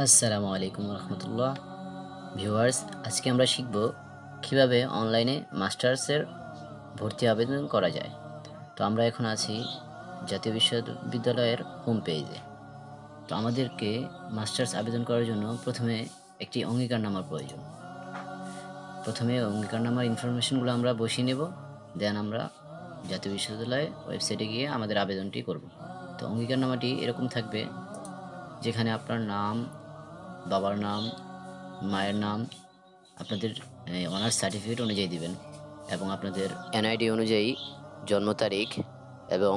আসসালামু আলাইকুম রহমতুল্লাহ। ভিউয়ার্স, আজকে আমরা শিখব কীভাবে অনলাইনে মাস্টার্সের ভর্তি আবেদন করা যায়। তো আমরা এখন আছি জাতীয় বিশ্ববিদ্যালয়ের হোম পেজে তো আমাদেরকে মাস্টার্স আবেদন করার জন্য প্রথমে একটি অঙ্গীকারনামার প্রয়োজন। প্রথমে অঙ্গীকারনামার ইনফরমেশনগুলো আমরা বসিয়ে নেব দেন আমরা জাতীয় বিশ্ববিদ্যালয় ওয়েবসাইটে গিয়ে আমাদের আবেদনটি করব। তো অঙ্গীকারনামাটি এরকম থাকবে, যেখানে আপনার নাম বাবার নাম মায়ের নাম আপনাদের অনার্স সার্টিফিকেট অনুযায়ী দিবেন এবং আপনাদের এনআইডি অনুযায়ী জন্ম তারিখ এবং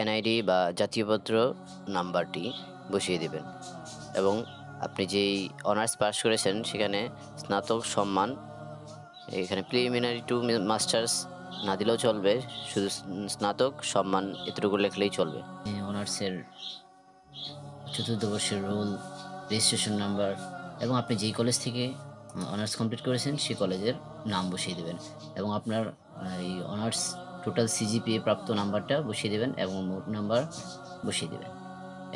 এনআইডি বা জাতীয়পত্র নাম্বারটি বসিয়ে দিবেন। এবং আপনি যেই অনার্স পাস করেছেন সেখানে স্নাতক সম্মান এখানে প্রিলিমিনারি টু মাস্টার্স না দিলেও চলবে শুধু স্নাতক সম্মান এতটুকু লেখলেই চলবে। অনার্সের চতুর্থ বর্ষের রোল রেজিস্ট্রেশন নাম্বার এবং আপনি যেই কলেজ থেকে অনার্স কমপ্লিট করেছেন, সেই কলেজের নাম বসিয়ে দেবেন এবং আপনার এই অনার্স টোটাল সিজিপিএ প্রাপ্ত নাম্বারটা বসিয়ে দেবেন এবং মোট নাম্বার বসিয়ে দেবেন।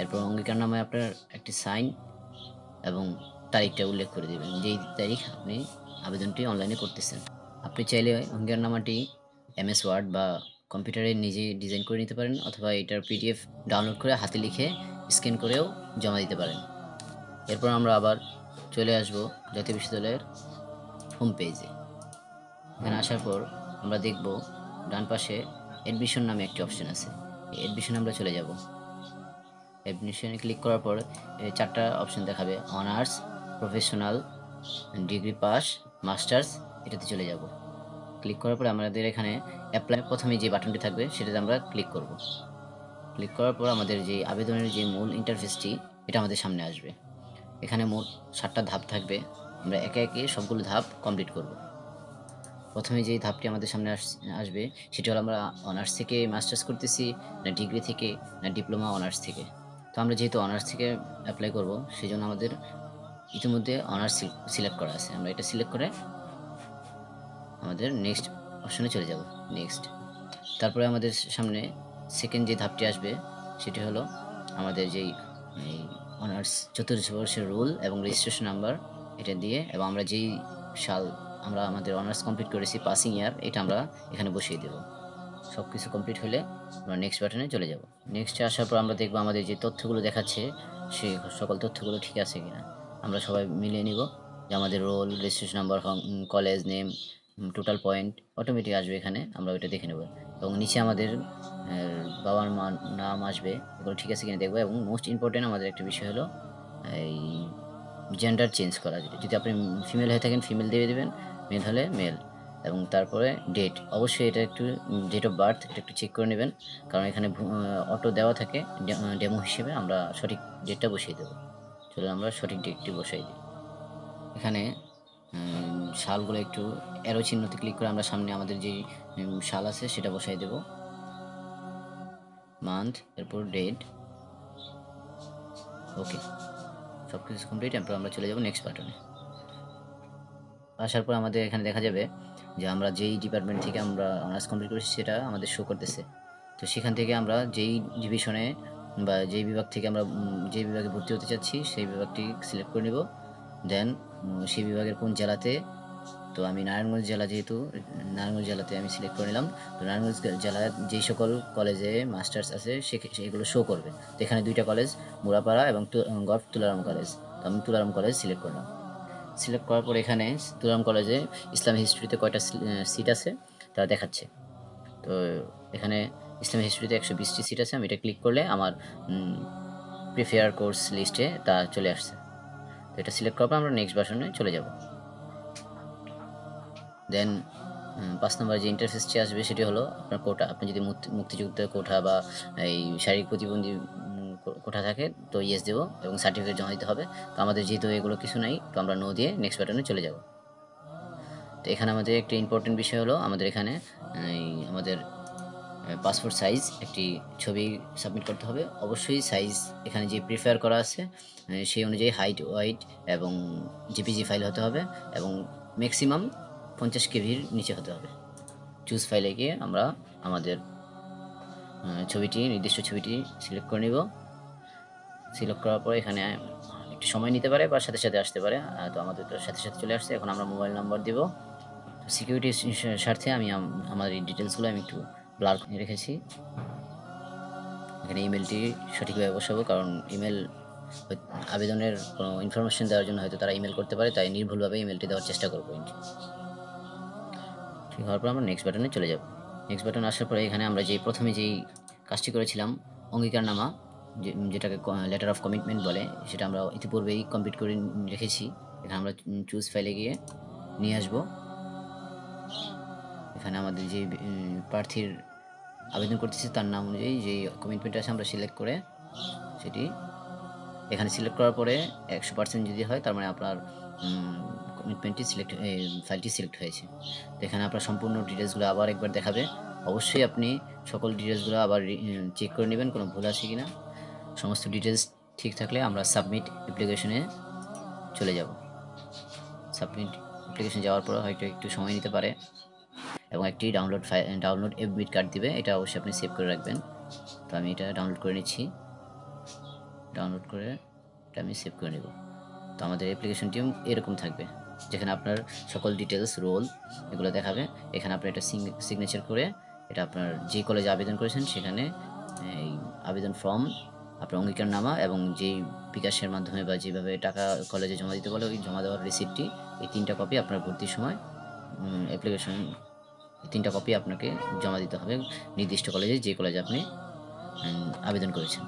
এরপর অঙ্গীকার নামে আপনার একটি সাইন এবং তারিখটা উল্লেখ করে দেবেন। যেই তারিখ আপনি আবেদনটি অনলাইনে করতেছেন। আপনি চাইলে অঙ্গীকার নামাটি এমএস ওয়ার্ড বা কম্পিউটারে নিজে ডিজাইন করে নিতে পারেন অথবা এটার পিডিএফ ডাউনলোড করে হাতে লিখে স্ক্যান করেও জমা দিতে পারেন। এরপর আমরা আবার চলে আসব জাতীয় বিশ্ববিদ্যালয়ের হোম পেজে এখানে আসার পর আমরা দেখব ডান পাশে অ্যাডমিশন নামে একটি অপশন আছে। অ্যাডমিশনে আমরা চলে যাব। অ্যাডমিশনে ক্লিক করার পর চারটা অপশন দেখাবে। Honours professional degree pass masters এটাতে চলে যাব। ক্লিক করার পরে আমাদের এখানে অ্যাপ্লাই প্রথমে যে বাটনটি থাকবে সেটাতে আমরা ক্লিক করব। ক্লিক করার পর আমাদের যে আবেদনের যে মূল ইন্টারফেসটি এটা আমাদের সামনে আসবে। এখানে মোট সাতটা ধাপ থাকবে। আমরা একে একে সবগুলো ধাপ কমপ্লিট করব। প্রথমে যেই ধাপটি আমাদের সামনে আসবে, সেটি হলো আমরা অনার্স থেকে মাস্টার্স করতেছি, না ডিগ্রি থেকে, না ডিপ্লোমা অনার্স থেকে। তো আমরা যেহেতু অনার্স থেকে অ্যাপ্লাই করব সেই জন্য আমাদের ইতিমধ্যে অনার্স সিলেক্ট করা আছে। আমরা এটা সিলেক্ট করে আমাদের নেক্সট অপশনে চলে যাব নেক্সট তারপরে আমাদের সামনে সেকেন্ড যে ধাপটি আসবে, সেটি হলো আমাদের যেই অনার্স চতুর্থ বর্ষের রুল এবং রেজিস্ট্রেশন নাম্বার এটা দিয়ে, এবং আমরা যেই সাল আমরা আমাদের অনার্স কমপ্লিট করেছি পাসিং ইয়ার এটা আমরা এখানে বসিয়ে দেব। সব কিছু কমপ্লিট হলে আমরা নেক্সট বাটনে চলে যাব। নেক্সটে আসার পর আমরা দেখব আমাদের যে তথ্যগুলো দেখাচ্ছে সেই সকল তথ্যগুলো ঠিক আছে কিনা। আমরা সবাই মিলিয়ে নিব যে আমাদের roll registration number college name total point automatic আসবে এখানে, আমরা ওইটা দেখে নেব। এবং নিচে আমাদের বাবার মা, নাম আসবে, এগুলো ঠিক আছে কিনা দেখব। এবং মোস্ট ইম্পর্টেন্ট আমাদের একটা বিষয় হলো, এই জেন্ডার চেঞ্জ করা যেটা। যদি আপনি ফিমেল হয়ে থাকেন ফিমেল দিয়ে দেবেন মেল হলে মেল এবং তারপরে ডেট অবশ্যই এটা একটু ডেট অফ বার্থ এটা একটু চেক করে নেবেন। কারণ এখানে অটো দেওয়া থাকে ডেমো হিসেবে আমরা সঠিক ডেটটা বসিয়ে দেবো। চলুন আমরা সঠিক ডেটটি বসাই দিই। এখানে শালগুলো একটু অ্যারো চিহ্নতে ক্লিক করে আমরা সামনে আমাদের যে শাল আছে সেটা বসাই দেব। মান্থ এরপর ডেট ওকে সব কিছু কমপ্লিট এরপর আমরা চলে যাব নেক্সট বাটনে আসার পর আমাদের এখানে দেখা যাবে যে আমরা যেই ডিপার্টমেন্ট থেকে আমরা অনার্স কমপ্লিট করেছি সেটা আমাদের শো করতেছে। তো সেখান থেকে আমরা যেই ডিভিশনে বা যেই বিভাগ থেকে আমরা যেই বিভাগে ভর্তি হতে চাচ্ছি, সেই বিভাগটি সিলেক্ট করে নেব। দেন সেই বিভাগের কোন জেলাতে? তো আমি নারায়ণগঞ্জ জেলা যেহেতু, নারায়ণগঞ্জ জেলাতে আমি সিলেক্ট করে নিলাম। তো নারায়ণগঞ্জ জেলার যেই সকল কলেজে মাস্টার্স আছে সেগুলো শো করবে। তো এখানে দুইটা কলেজ মুরাপাড়া এবং গভ তুলারাম কলেজ তো আমি তুলারাম কলেজ সিলেক্ট করলাম। সিলেক্ট করার পর এখানে তুলারাম কলেজে ইসলামী হিস্ট্রিতে কয়টা সিট আছে তা দেখাচ্ছে। তো এখানে ইসলামী হিস্ট্রিতে একশো বিশটি সিট আছে, আমি এটা ক্লিক করলে আমার প্রিফেয়ার কোর্স লিস্টে তা চলে আসছে। এটা সিলেক্ট করার পর আমরা নেক্সট বাসনে চলে যাব। দেন পাঁচ নম্বর যে ইন্টারফেসটি আসবে সেটি হলো আপনার কোটা। আপনি যদি মুক্তিযুদ্ধ কোঠা বা এই শারীরিক প্রতিবন্ধী কোঠা থাকে, তো ইয়েস দেবো এবং সার্টিফিকেট জমা দিতে হবে। তো আমাদের যেহেতু এগুলো কিছু নাই, তো আমরা নো দিয়ে নেক্সট বাটনে চলে যাব। তো এখানে আমাদের একটি ইম্পর্টেন্ট বিষয় হলো আমাদের এখানে আমাদের পাসপোর্ট সাইজ একটি ছবি সাবমিট করতে হবে। অবশ্যই সাইজ এখানে যে প্রিফেয়ার করা আছে সেই অনুযায়ী হাইট ওয়াইট এবং জিপিজি ফাইল হতে হবে এবং ম্যাক্সিমাম পঞ্চাশ কেভির নিচে হতে হবে। চুজ ফাইলে গিয়ে আমরা আমাদের ছবিটি, নির্দিষ্ট ছবিটি সিলেক্ট করে নিব। সিলেক্ট করার পর এখানে একটু সময় নিতে পারে বা সাথে সাথে আসতে পারে। তো আমাদের তো সাথে সাথে চলে আসছে। এখন আমরা মোবাইল নাম্বার দিব। সিকিউরিটি স্বার্থে আমি আম- আমার এই ডিটেলসগুলো আমি একটু ব্লার রেখেছি। এখানে ইমেলটি সঠিকভাবে বসাবো, কারণ ইমেল আবেদনের কোনো ইনফরমেশন দেওয়ার জন্য হয়তো তারা ইমেল করতে পারে, তাই নির্ভুলভাবে ইমেলটি দেওয়ার চেষ্টা করব ঠিক হওয়ার পর আমরা নেক্সট বাটনে চলে যাব। নেক্সট বাটন আসার পরে এখানে আমরা যে প্রথমে যেই কাজটি করেছিলাম, অঙ্গীকারনামা যেটাকে লেটার অফ কমিটমেন্ট বলে, সেটা আমরা ইতিপূর্বেই কমপ্লিট করে রেখেছি। এখানে আমরা চুজ ফাইলে গিয়ে নিয়ে আসব। এখানে আমাদের যে প্রার্থীর আবেদন করতেছি তার নাম অনুযায়ী যে কমিটমেন্ট আছে আমরা সিলেক্ট করে সেটি এখানে সিলেক্ট করার পরে একশো পার্সেন্ট যদি হয়, তার মানে আপনার কমিটমেন্টটি সিলেক্ট ফাইলটি সিলেক্ট হয়েছে। তো এখানে আপনার সম্পূর্ণ ডিটেলসগুলো আবার একবার দেখাবে। অবশ্যই আপনি সকল ডিটেলসগুলো আবার চেক করে নেবেন, কোনো ভুল আছে কি না সমস্ত ডিটেলস ঠিক থাকলে আমরা সাবমিট অ্যাপ্লিকেশনে চলে যাব। সাবমিট অ্যাপ্লিকেশন যাওয়ার পর হয়তো একটু সময় নিতে পারে। এবং একটি download file download admit card দিবে, এটা অবশ্যই আপনি সেভ করে রাখবেন। তো আমি এটা ডাউনলোড করে নিচ্ছি। ডাউনলোড করে এটা আমি সেভ করে নেব। তো আমাদের অ্যাপ্লিকেশনটিও এরকম থাকবে, যেখানে আপনার সকল ডিটেলস রোল এগুলো দেখাবে। এখানে আপনি এটা সিগনেচার করে এটা আপনার যে কলেজে আবেদন করেছেন, সেখানে এই আবেদন ফর্ম আপনার অঙ্গীকারনামা এবং যেই বিকাশের মাধ্যমে বা যেভাবে টাকা কলেজে জমা দিতে বলে, ওই জমা দেওয়ার রিসিপ্টটি এই তিনটা কপি আপনার ভর্তির সময় অ্যাপ্লিকেশন তিনটা কপি আপনাকে জমা দিতে হবে। নির্দিষ্ট কলেজে যে কলেজে আপনি আবেদন করেছেন।